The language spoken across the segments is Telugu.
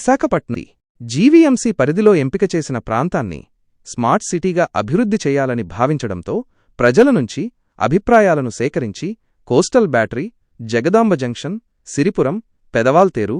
విశాఖపట్నం జీవీఎంసీ పరిధిలో ఎంపిక చేసిన ప్రాంతాన్ని స్మార్ట్ సిటీగా అభివృద్ధి చేయాలని భావించడంతో ప్రజల నుంచి అభిప్రాయాలను సేకరించి coastal battery Jagadamba junction Siripuram Pedawaltair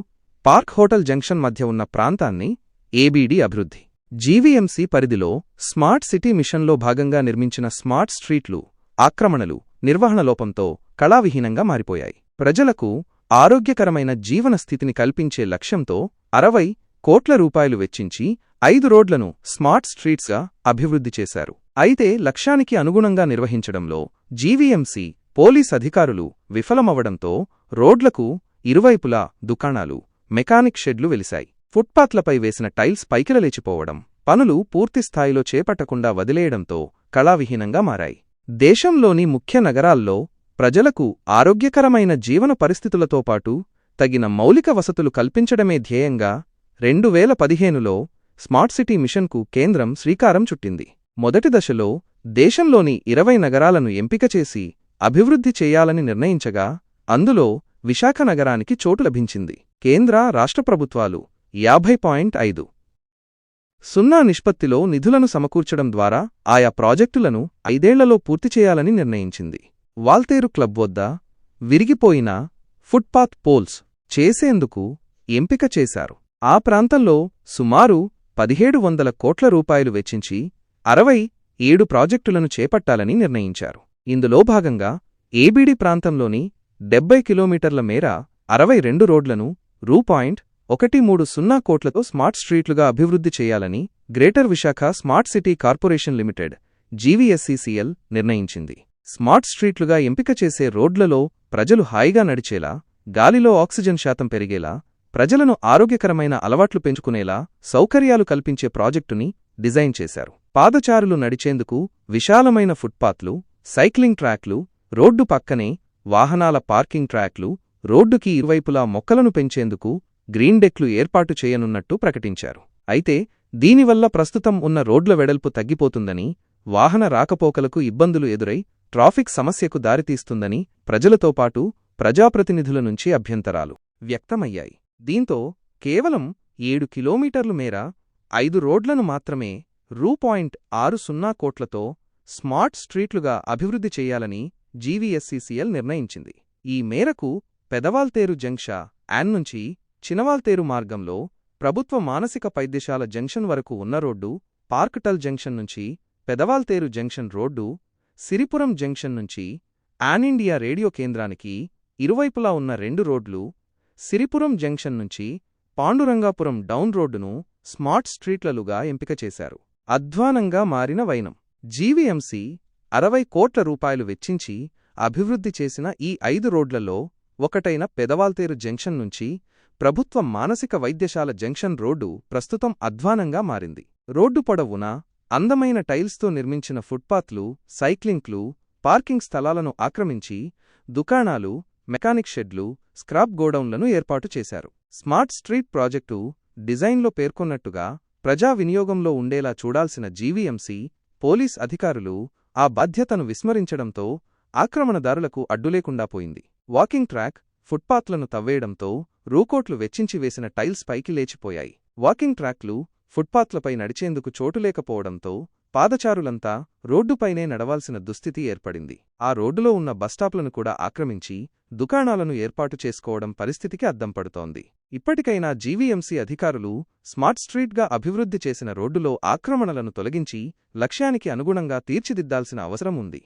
park hotel junction మధ్య ఉన్న ప్రాంతాన్ని ఏబీడీ అభివృద్ధి. జీవీఎంసీ పరిధిలో స్మార్ట్ సిటీ మిషన్లో భాగంగా నిర్మించిన స్మార్ట్ స్ట్రీట్లు ఆక్రమణలు నిర్వహణ లోపంతో కళావిహీనంగా మారిపోయాయి. ప్రజలకు ఆరోగ్యకరమైన జీవన స్థితిని కల్పించే లక్ష్యంతో అరవై కోట్ల రూపాయలు వెచ్చించి ఐదు రోడ్లను స్మార్ట్ స్ట్రీట్స్గా అభివృద్ధి చేశారు. అయితే లక్ష్యానికి అనుగుణంగా నిర్వహించడంలో జీవీఎంసీ పోలీస్ అధికారులు విఫలమవడంతో రోడ్లకు ఇరువైపులా దుకాణాలు మెకానిక్ షెడ్లు వెలిశాయి. ఫుట్పాత్లపై వేసిన టైల్స్ పైకిలలేచిపోవడం పనులు పూర్తిస్థాయిలో చేపట్టకుండా వదిలేయడంతో కళావిహీనంగా మారాయి. దేశంలోని ముఖ్య నగరాల్లో ప్రజలకు ఆరోగ్యకరమైన జీవన పరిస్థితులతో పాటు తగిన మౌలిక వసతులు కల్పించడమే ధ్యేయంగా రెండు వేల పదిహేనులో స్మార్ట్ సిటీ మిషన్కు కేంద్రం శ్రీకారం చుట్టింది. మొదటి దశలో దేశంలోని ఇరవై నగరాలను ఎంపిక చేసి అభివృద్ధి చేయాలని నిర్ణయించగా అందులో విశాఖ నగరానికి చోటు లభించింది. కేంద్ర రాష్ట్ర ప్రభుత్వాలు యాభై పాయింట్ ఐదు సున్నా నిష్పత్తిలో నిధులను సమకూర్చడం ద్వారా ఆయా ప్రాజెక్టులను ఐదేళ్ళలో పూర్తి చేయాలని నిర్ణయించింది. వాల్తేరు క్లబ్ వద్ద విరిగిపోయిన ఫుట్పాత్ పోల్స్ చేసేందుకు ఎంపిక చేశారు. ఆ ప్రాంతంలో సుమారు పదిహేడు వందల కోట్ల రూపాయలు వెచ్చించి అరవై ఏడు ప్రాజెక్టులను చేపట్టాలని నిర్ణయించారు. ఇందులో భాగంగా ఏబీడీ ప్రాంతంలోని డెబ్బై కిలోమీటర్ల మేర అరవై రెండు రోడ్లను రూ. పాయింట్ ఒకటి మూడు సున్నా కోట్లతో స్మార్ట్ స్ట్రీట్లుగా అభివృద్ధి చేయాలని greater Visakha smart city corporation limited GVSCCL నిర్ణయించింది. స్మార్ట్ స్ట్రీట్లుగా ఎంపిక చేసే రోడ్లలో ప్రజలు హాయిగా నడిచేలా గాలిలో ఆక్సిజన్ శాతం పెరిగేలా ప్రజలను ఆరోగ్యకరమైన అలవాట్లు పెంచుకునేలా సౌకర్యాలు కల్పించే ప్రాజెక్టుని డిజైన్ చేశారు. పాదచారులు నడిచేందుకు విశాలమైన ఫుట్పాత్లు సైక్లింగ్ ట్రాక్లు రోడ్డు పక్కనే వాహనాల పార్కింగ్ ట్రాక్లు రోడ్డుకి ఇరువైపులా మొక్కలను పెంచేందుకు గ్రీన్ డెక్లు ఏర్పాటు చేయనున్నట్టు ప్రకటించారు. అయితే దీనివల్ల ప్రస్తుతం ఉన్న రోడ్ల వెడల్పు తగ్గిపోతుందని వాహన రాకపోకలకు ఇబ్బందులు ఎదురై ట్రాఫిక్ సమస్యకు దారితీస్తుందని ప్రజలతో పాటు ప్రజాప్రతినిధుల నుంచి అభ్యంతరాలు వ్యక్తమయ్యాయి. దీంతో కేవలం ఏడు కిలోమీటర్లు మేర ఐదు రోడ్లను మాత్రమే రూ పాయింట్ ఆరు సున్నా కోట్లతో స్మార్ట్ స్ట్రీట్లుగా అభివృద్ధి చేయాలని జీవీఎస్సీసీఎల్ నిర్ణయించింది. ఈ మేరకు పెదవాల్తేరు జంక్షా యాన్ నుంచి చినవాల్తేరు మార్గంలో ప్రభుత్వ మానసిక పైద్యశాల జంక్షన్ వరకు ఉన్న రోడ్డు పార్క్టల్ జంక్షన్ నుంచి Pedawaltair junction road Siripuram junction నుంచి ఆనిండియా ఇండియా రేడియో కేంద్రానికి ఇరువైపులా ఉన్న రెండు రోడ్లు సిరిపురం జంక్షన్ నుంచి పాండురంగాపురం డౌన్ రోడ్డును స్మార్ట్ స్ట్రీట్లలుగా ఎంపిక చేశారు. అధ్వానంగా మారిన వైనం. జీవీఎంసీ అరవై కోట్ల రూపాయలు వెచ్చించి అభివృద్ధి చేసిన ఈ ఐదు రోడ్లలో ఒకటైన పెదవాల్తేరు జంక్షన్ నుంచి ప్రభుత్వ మానసిక వైద్యశాల జంక్షన్ రోడ్డు ప్రస్తుతం అధ్వానంగా మారింది. రోడ్డు పొడవునా అందమైన టైల్స్తో నిర్మించిన ఫుట్పాత్లు సైక్లింగ్లు పార్కింగ్ స్థలాలను ఆక్రమించి దుకాణాలు మెకానిక్ షెడ్లు స్క్రాప్ గోడౌన్లను ఏర్పాటు చేశారు. స్మార్ట్ స్ట్రీట్ ప్రాజెక్టు డిజైన్లో పేర్కొన్నట్టుగా ప్రజా వినియోగంలో ఉండేలా చూడాల్సిన జీవీఎంసీ పోలీస్ అధికారులు ఆ బాధ్యతను విస్మరించడంతో ఆక్రమణదారులకు అడ్డులేకుండా పోయింది. వాకింగ్ ట్రాక్ ఫుట్పాత్లను తవ్వేయడంతో రూకోట్లు వెచ్చించి వేసిన టైల్స్ పైకి లేచిపోయాయి. వాకింగ్ ట్రాక్లు ఫుట్పాత్లపై నడిచేందుకు చోటులేకపోవడంతో పాదచారులంతా రోడ్డుపైనే నడవాల్సిన దుస్థితి ఏర్పడింది. ఆ రోడ్డులో ఉన్న బస్టాప్లను కూడా ఆక్రమించి దుకాణాలను ఏర్పాటు చేసుకోవడం పరిస్థితికి అద్దం పడుతోంది. ఇప్పటికైనా జీవీఎంసీ అధికారులు స్మార్ట్ స్ట్రీట్గా అభివృద్ధి చేసిన రోడ్డులో ఆక్రమణలను తొలగించి లక్ష్యానికి అనుగుణంగా తీర్చిదిద్దాల్సిన అవసరం ఉంది.